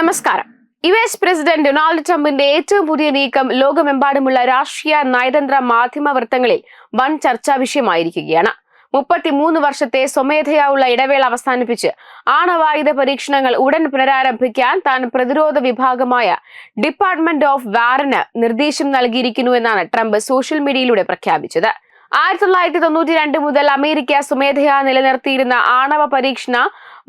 നമസ്കാരം. U S president Donald ട്രംപിന്റെ ഏറ്റവും പുതിയ നീക്കം ലോകമെമ്പാടുമുള്ള രാഷ്ട്രീയ നയതന്ത്ര മാധ്യമ വൃത്തങ്ങളിൽ വൻ ചർച്ചാ വിഷയമായിരിക്കുകയാണ്. മുപ്പത്തിമൂന്ന് വർഷത്തെ സ്വമേധയാവുള്ള ഇടവേള അവസാനിപ്പിച്ച് ആണവായുധ പരീക്ഷണങ്ങൾ ഉടൻ പുനരാരംഭിക്കാൻ താൻ പ്രതിരോധ വിഭാഗമായ ഡിപ്പാർട്ട്മെന്റ് ഓഫ് വാറിന് നിർദ്ദേശം നൽകിയിരിക്കുന്നു എന്നാണ് ട്രംപ് സോഷ്യൽ മീഡിയയിലൂടെ പ്രഖ്യാപിച്ചത്. ആയിരത്തി തൊള്ളായിരത്തി തൊണ്ണൂറ്റി രണ്ട് മുതൽ അമേരിക്ക സ്വമേധയാ നിലനിർത്തിയിരുന്ന ആണവ പരീക്ഷണ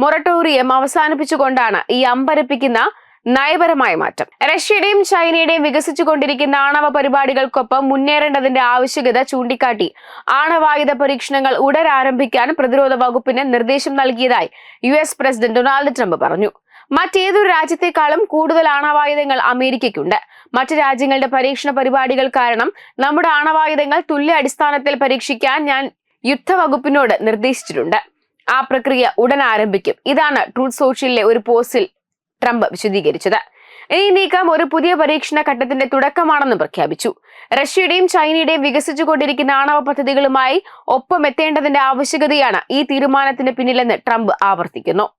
മൊറട്ടോറിയം അവസാനിപ്പിച്ചുകൊണ്ടാണ് ഈ അമ്പരപ്പിക്കുന്ന നയപരമായ മാറ്റം. റഷ്യയുടെയും ചൈനയുടെയും വികസിച്ചുകൊണ്ടിരിക്കുന്ന ആണവ പരിപാടികൾക്കൊപ്പം മുന്നേറേണ്ടതിന്റെ ആവശ്യകത ചൂണ്ടിക്കാട്ടി ആണവായുധ പരീക്ഷണങ്ങൾ ഉടൻ ആരംഭിക്കാൻ പ്രതിരോധ വകുപ്പിന് നിർദ്ദേശം നൽകിയതായി U S president Donald Trump പറഞ്ഞു. മറ്റേതൊരു രാജ്യത്തെക്കാളും കൂടുതൽ ആണവായുധങ്ങൾ അമേരിക്കയ്ക്കുണ്ട്. മറ്റു രാജ്യങ്ങളുടെ പരീക്ഷണ പരിപാടികൾ കാരണം നമ്മുടെ ആണവായുധങ്ങൾ തുല്യ അടിസ്ഥാനത്തിൽ പരീക്ഷിക്കാൻ ഞാൻ യുദ്ധവകുപ്പിനോട് നിർദ്ദേശിച്ചിട്ടുണ്ട്. ആ പ്രക്രിയ ഉടൻ ആരംഭിക്കും. ഇതാണ് ട്രൂത്ത് സോഷ്യലിലെ ഒരു പോസ്റ്റിൽ ട്രംപ് വിശദീകരിച്ചത്. ഈ നീക്കം ഒരു പുതിയ പരീക്ഷണ ഘട്ടത്തിന്റെ തുടക്കമാണെന്ന് പ്രഖ്യാപിച്ചു. റഷ്യയുടെയും ചൈനയുടെയും വികസിച്ചുകൊണ്ടിരിക്കുന്ന ആണവ പദ്ധതികളുമായി ഒപ്പമെത്തേണ്ടതിന്റെ ആവശ്യകതയാണ് ഈ തീരുമാനത്തിന് പിന്നിലെന്ന് ട്രംപ് ആവർത്തിക്കുന്നു.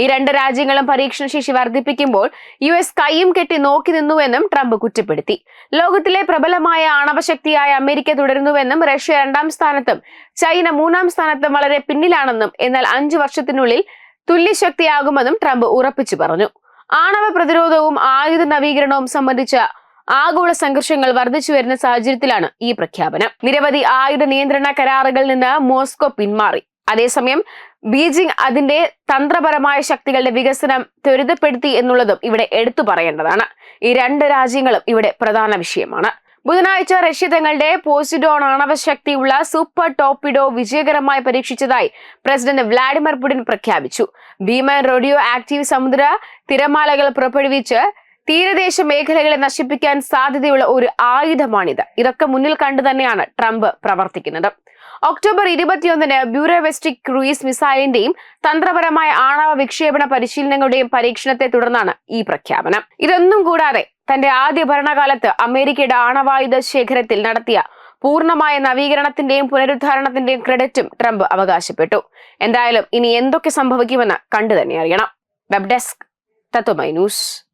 ഈ രണ്ട് രാജ്യങ്ങളും പരീക്ഷണശേഷി വർദ്ധിപ്പിക്കുമ്പോൾ യു എസ് കൈയും കെട്ടി നോക്കി നിന്നുവെന്നും ട്രംപ് കുറ്റപ്പെടുത്തി. ലോകത്തിലെ പ്രബലമായ ആണവശക്തിയായ അമേരിക്ക തുടരുന്നുവെന്നും റഷ്യ രണ്ടാം സ്ഥാനത്തും ചൈന മൂന്നാം സ്ഥാനത്തും വളരെ പിന്നിലാണെന്നും എന്നാൽ അഞ്ചു വർഷത്തിനുള്ളിൽ തുല്യശക്തിയാകുമെന്നും ട്രംപ് ഉറപ്പിച്ചു പറഞ്ഞു. ആണവ പ്രതിരോധവും ആയുധ നവീകരണവും സംബന്ധിച്ച ആഗോള സംഘർഷങ്ങൾ വർദ്ധിച്ചു വരുന്ന സാഹചര്യത്തിലാണ് ഈ പ്രഖ്യാപനം. നിരവധി ആയുധ നിയന്ത്രണ കരാറുകളിൽ നിന്ന് മോസ്കോ പിന്മാറി. അതേസമയം ബീജിംഗ് അതിന്റെ തന്ത്രപരമായ ശക്തികളുടെ വികസനം ത്വരിതപ്പെടുത്തി എന്നുള്ളതും ഇവിടെ എടുത്തു പറയേണ്ടതാണ്. ഈ രണ്ട് രാജ്യങ്ങളും ഇവിടെ പ്രധാന വിഷയമാണ്. ബുധനാഴ്ച റഷ്യ തങ്ങളുടെ പോസിഡോൺ ആണവശക്തിയുള്ള സൂപ്പർ ടോപ്പിഡോ വിജയകരമായി പരീക്ഷിച്ചതായി പ്രസിഡന്റ് വ്ളാഡിമിർ പുടിൻ പ്രഖ്യാപിച്ചു. ഭീമൻ റേഡിയോ ആക്റ്റീവ് സമുദ്ര തിരമാലകൾ പുറപ്പെടുവിച്ച് തീരദേശ മേഖലകളെ നശിപ്പിക്കാൻ സാധ്യതയുള്ള ഒരു ആയുധമാണിത്. ഇതൊക്കെ മുന്നിൽ കണ്ടു തന്നെയാണ് ട്രംപ് പ്രവർത്തിക്കുന്നത്. ഒക്ടോബർ ഇരുപത്തിയൊന്നിന് ബ്യൂറോവെസ്റ്റിക് ക്രൂയിസ് മിസൈലിന്റെയും തന്ത്രപരമായ ആണവ വിക്ഷേപണ പരിശീലനങ്ങളുടെയും പരീക്ഷണത്തെ തുടർന്നാണ് ഈ പ്രഖ്യാപനം. ഇതൊന്നും കൂടാതെ തന്റെ ആദ്യ ഭരണകാലത്ത് അമേരിക്കയുടെ ആണവായുധ ശേഖരത്തിൽ നടത്തിയ പൂർണമായ നവീകരണത്തിന്റെയും പുനരുദ്ധാരണത്തിന്റെയും ക്രെഡിറ്റും ട്രംപ് അവകാശപ്പെട്ടു. എന്തായാലും ഇനി എന്തൊക്കെ സംഭവിക്കുമെന്ന് കണ്ടു തന്നെ അറിയണം. Web desk Tatwamayi news.